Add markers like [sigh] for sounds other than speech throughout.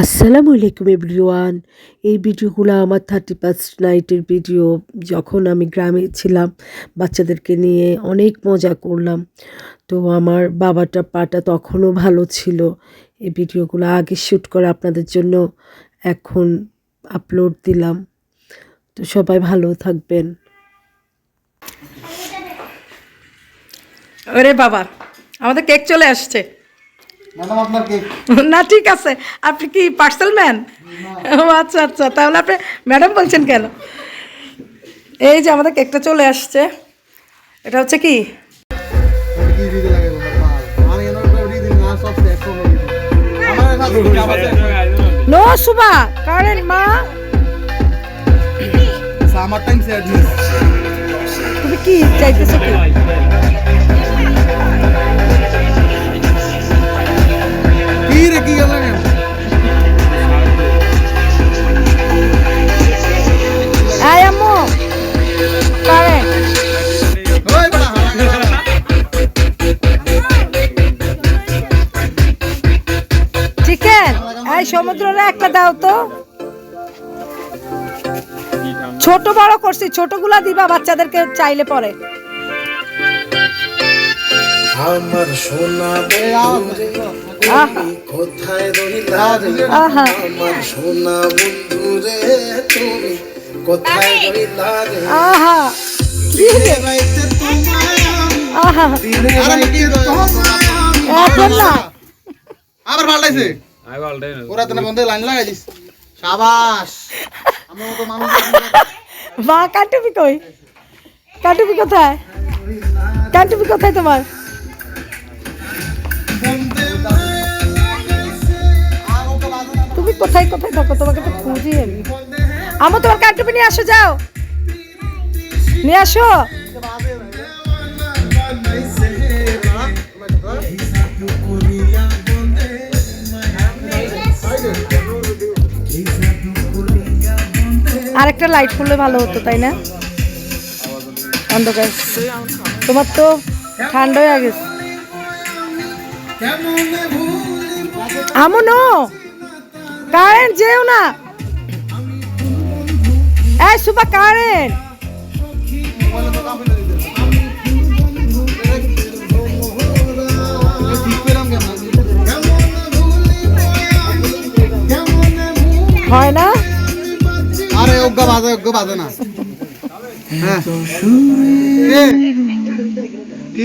আসসালামু আলাইকুম এভরিওয়ান। এই ভিডিওগুলো আমার থার্টি ফার্স্ট নাইটের ভিডিও। যখন আমি গ্রামে ছিলাম, বাচ্চাদেরকে নিয়ে অনেক মজা করলাম। তো আমার বাবাটা, পাটা তখনও ভালো ছিল। এই ভিডিওগুলো আগে শ্যুট করে আপনাদের জন্য এখন আপলোড দিলাম। তো সবাই ভালো থাকবেন। ওরে বাবা, আমাদের কেক চলে আসছে। না ঠিক আছে। আপনি কি পার্সেল ম্যান? ও আচ্ছা আচ্ছা। তাহলে আপনি ম্যাডাম বলছেন কেন? এই যে আমাদের কেকটা চলে আসছে। এটা হচ্ছে কি? দিদি না সব শেষ করে দিদি আমার কাছে নো সুবা কারেন্ট মা। সামার টাইম তুমি কি চাইতেছো কি? চিকেন এই সমুদ্রে একটা দাও তো ছোট বড় করছি ছোটগুলা দিবা বাচ্চাদেরকে চাইলে পরে আমার সোনা কোথায় রইলা রে? আহা। আমার সোনা বন্ধুরে তুমি কোথায় রইলা রে? আহা। কি রে? রাইতে তোমায় আমি আহা। আরে তোমায় এখন আবার পাল্টাইছে? ওরা তো বন্ধে লাইন লাগাই দিস শাবাশ আমার মতো মানুষ মা কাটুবি কই? কাটুবি কোথায়? কাটুবি কোথায় তোমার? কোথায় কোথায়? থাকো তোমাকে তো খুঁজি আমি। আমার তোমার কাটুবি নিয়ে আসো, যাও। নিয়ে আসো। আরেকটা লাইট খুললে ভালো হতো, তাই না? অন্ধকার। তোমার তো ঠান্ডা হয়ে গেছে। আমনো কারেন্ট যেও না। এই সুপা কারেন্ট হয় না? আরে অজ্ঞ বাজে অজ্ঞ বাজে না। হ্যাঁ। কে? কি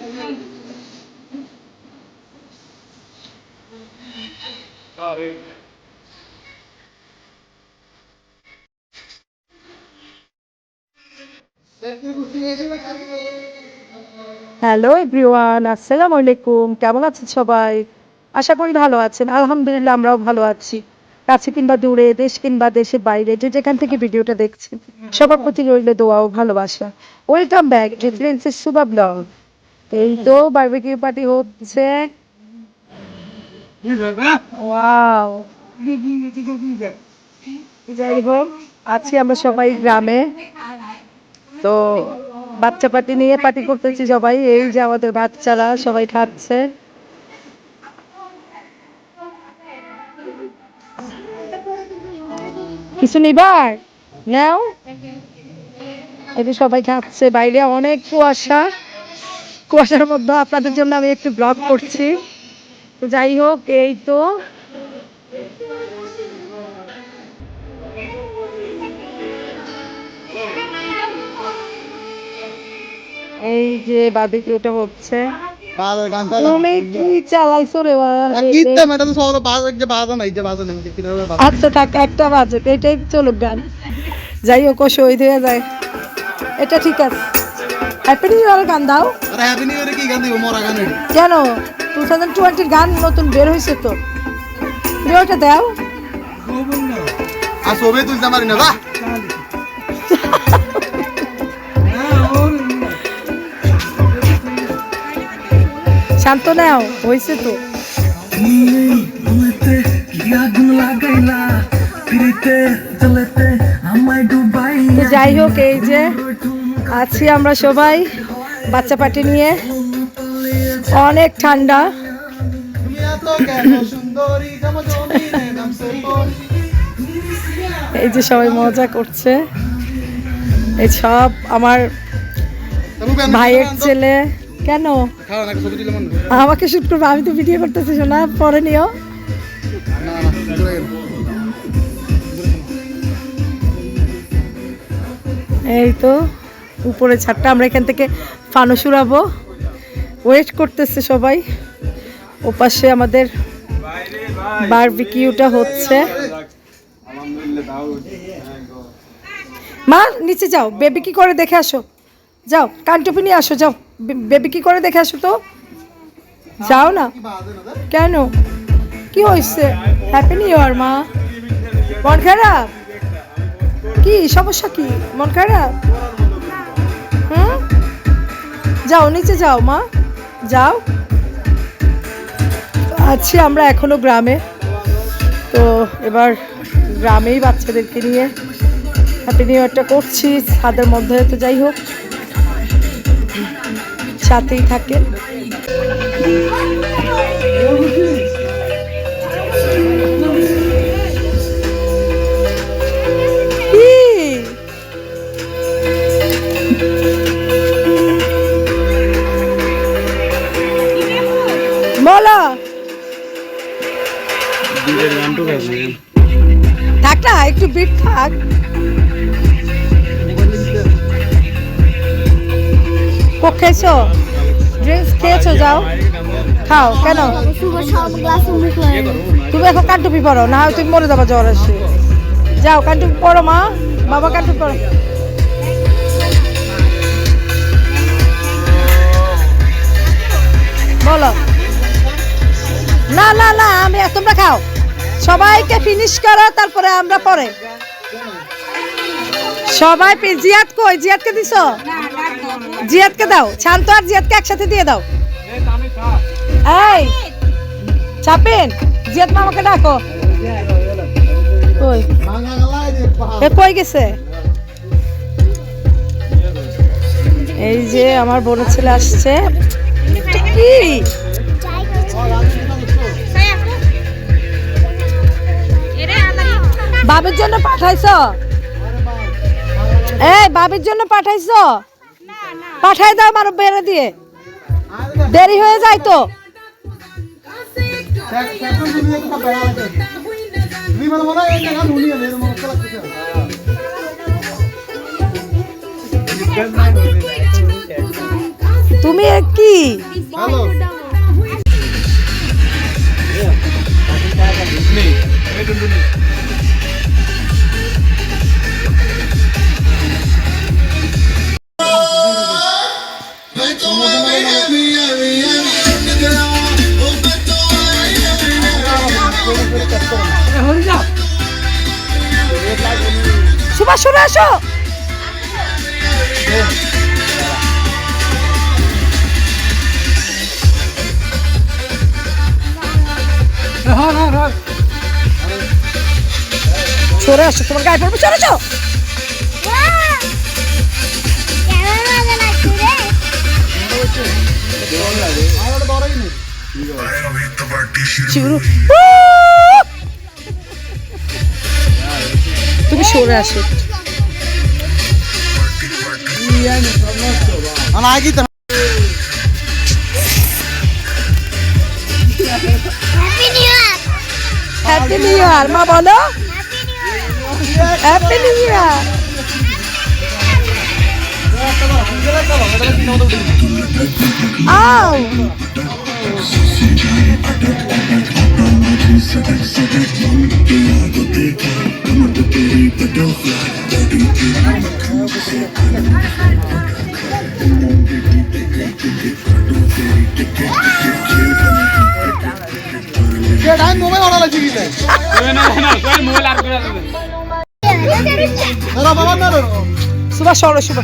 হ্যালো এভরিওয়ান আসসালামু আলাইকুম কেমন আছেন সবাই? আশা করি ভালো আছেন। আলহামদুলিল্লাহ, আমরাও ভালো আছি। কাছে কিংবা দূরে, দেশ কিংবা দেশের বাইরে, যে যেখান থেকে ভিডিওটা দেখছেন, সবার প্রতি রইল দোয়া ও ভালোবাসা। ওয়েলকাম ব্যাক রেফারেন্সের সুবা ব্লগ এই তো বারবিকিউ পার্টি হচ্ছে। ওয়াও যাই হোক, আছি আমরা সবাই গ্রামে। তো বাচ্চা পার্টি নিয়ে পার্টি করতেছি সবাই, এই যে আমাদের বাচ্চারা সবাই খাচ্ছে। কিছু নিবার? নাও। এটা সবাই খাচ্ছে, বাইরে অনেক কুয়াশা। কুয়াশার মধ্যে আপনাদের জন্য আমি একটু ব্লগ করছি। তো যাই হোক, এই তো। বাজে নাই কীভাবে বাজে আচ্ছা থাক একটা বাজে এটাই চলুক গান। যাই হোক ও শহীদ যায়। এটা ঠিক আছে। হ্যাপি নিউ ইয়ার গান দাও। আরে হ্যাপি নিউ ইয়ারে কি গান দিব? মরা গান কেন? গান নতুন বের হয়েছে তো। তুমি ওটা দাও। আর না বাহ [laughs] শান্ত নাও হয়েছে তো তো যাই হোক এই যে আছি আমরা সবাই বাচ্চা পাটি নিয়ে। অনেক ঠান্ডা। এই যে সবাই মজা করছে। এই সব আমার ভাইয়ের ছেলে। কেন? আমাকে শুট করব আমি তো ভিডিও করতেছি শোনা পরে নিও। এই তো উপরে ছাদটা আমরা এখান থেকে ফানুস উড়াবো ওয়েট করতেছে সবাই। ওপাশে আমাদের বারবিকিউটা হচ্ছে। মা নিচে যাও। বেবি কি করে দেখে আসো। যাও কানটুপি নিয়ে আসো যাও। বেবি কি করে দেখে আসো তো? যাও না। না? কেন? কি হয়েছে? হ্যাপি নিউ ইয়ার মা। মন খারাপ? কি, সমস্যা কি? মন খারাপ? হুম? যাও, নিচে যাও, মা। যাও। আছি আমরা এখনও গ্রামে। তো এবার গ্রামেই বাচ্চাদেরকে নিয়ে হ্যাপি নিউ ইয়ারটা করছি। ছাদের মধ্যে তো যাই হোক। সাথেই থাকেন। খাও, কেন? তুমি এখন কানটুপি পরো, না তুমি মরে যাবা জ্বর আসে। যাও, কানটুপি পরো মা, বাবা কানটুপি পরো। বলো। না না না, আমি তোমরা খাও। সবাইকে ফিনিশ করো, তারপরে আমরা পরে। সবাই জিয়াদ কই? জিয়াদকে দিছো? জিয়াদকে দাও। শান্ত আর জিয়াদকে একসাথে দিয়ে দাও। এই, চাপেন, জিয়াদ মামাকে ডাকো। কই। এ কই গেছে? এই যে আমার বোনের ছেলে আসছে। কি? বাবির জন্য পাঠাইছ? এই বাবির জন্য পাঠাইছ? পাঠাই দাও আমার বেড়ে দিয়ে। দেরি হয়ে যায় তো। দেখ- দেখুন তুমি একটা বেড়া আছে। তুমি মানে মনে হয় এই জায়গা নুনি আছে, এরকম অবস্থা লাগতেছে। তুমি এ কি হ্যালো সুভাষ সরে আসো। সরে আসো তোমার গায়ে পড়বে সরে আসো। চিগুরু আগে তো হ্যাপি নিউ ইয়ার মা বলো। হ্যাপি নিউ ইয়ার আও টাইম মোবাইল অর্ডার ফিরি নাই দাঁড়া বাবা না সুবা সরো সুবা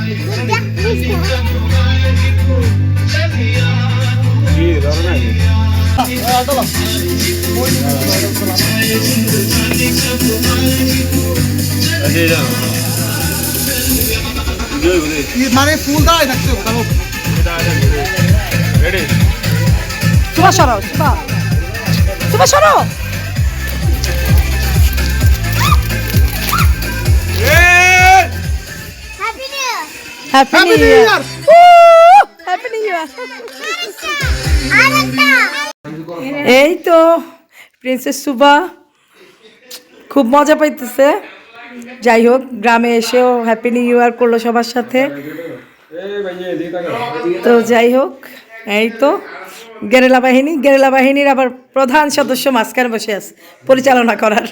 মানে ফুল দাঁড়ায় দাঁড়াও। সুবা সরো সুবা সুবা সরো happy Happy new New year Year! Happy new year এই তো প্রিন্সেস সুবা খুব মজা পাইতেছে। যাই হোক গ্রামে এসেও হ্যাপি নিউ ইয়ার করল সবার সাথে। তো যাই হোক এই তো গেরেলা বাহিনী, গেরেলা বাহিনীর আবার প্রধান সদস্য মাঝখানে বসে আছে, পরিচালনা করার।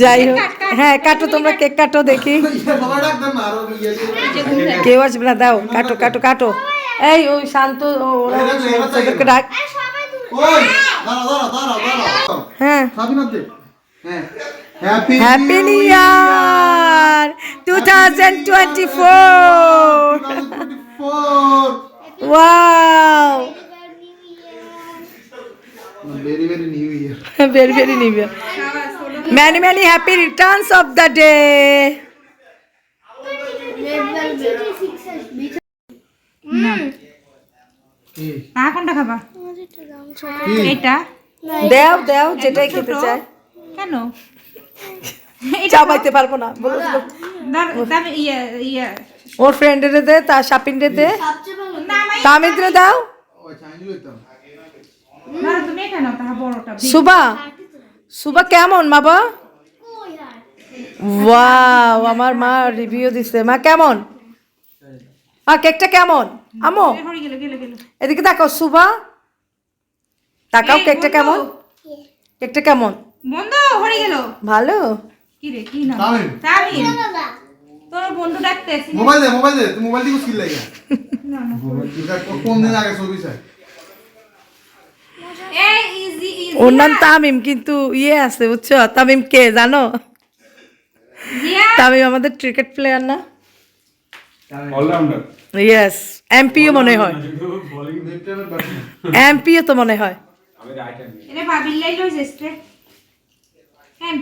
যাই হোক হ্যাঁ কাটো, তোমরা কেক কাটো দেখি। কেউ আসবে না, দাও, কাটো কাটো কাটো। এই, ওই শান্ত ডাক। হ্যাঁ। হ্যাঁ happy new year two thousand twenty four wow very very new year very very new year many many happy returns of the day কোনটা খাবা? এটা? দেও দেও যেটাই খেতে চায়। কেন? চাবাইতে পারব না বলো ইয়ে ইয়ে। ওর ফ্রেন্ডের দে তার শাপিংরে দে। তামিদ্রে দাও। সুবা সুবা কেমন বাবা ওয়াও আমার মা রিভিউ দিছে। মা কেমন? মা কেকটা কেমন? আমো। গেল গেল গেল। এদিকে তাকাও সুবা তাকাও কেকটা কেমন? কেকটা কেমন? বন্ধ হয়ে গেল। ভালো। কি রে কি না তামিম। তামিল তোর বন্ধু ডাকতেছি। মোবাইল দে মোবাইল দে তুই মোবাইল দিবো স্কিল লাগে [laughs] ওর নাম তামিম কিন্তু ইয়ে আছে বুঝছ? তামিম কে জানো? তামিম আমাদের ক্রিকেট প্লেয়ার না? ইয়েস এমপিও মনে হয়। এমপিও তো মনে হয়। হ্যাঁ